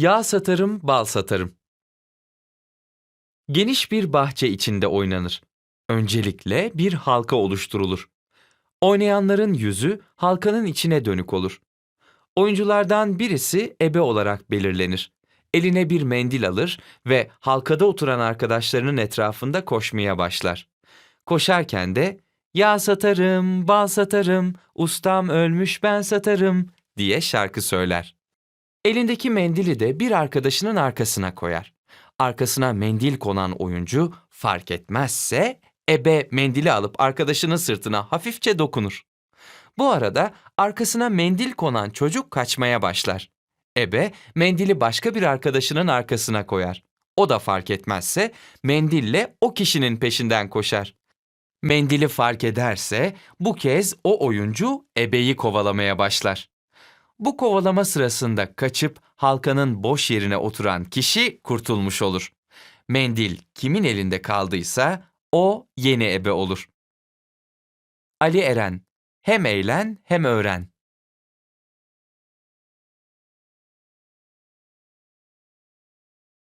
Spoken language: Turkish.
Yağ satarım, bal satarım. Geniş bir bahçe içinde oynanır. Öncelikle bir halka oluşturulur. Oynayanların yüzü halkanın içine dönük olur. Oyunculardan birisi ebe olarak belirlenir. Eline bir mendil alır ve halkada oturan arkadaşlarının etrafında koşmaya başlar. Koşarken de "Yağ satarım, bal satarım, ustam ölmüş ben satarım." diye şarkı söyler. Elindeki mendili de bir arkadaşının arkasına koyar. Arkasına mendil konan oyuncu fark etmezse ebe mendili alıp arkadaşının sırtına hafifçe dokunur. Bu arada arkasına mendil konan çocuk kaçmaya başlar. Ebe mendili başka bir arkadaşının arkasına koyar. O da fark etmezse mendille o kişinin peşinden koşar. Mendili fark ederse bu kez o oyuncu ebeyi kovalamaya başlar. Bu kovalama sırasında kaçıp halkanın boş yerine oturan kişi kurtulmuş olur. Mendil kimin elinde kaldıysa o yeni ebe olur. Ali Eren Hem eğlen hem öğren.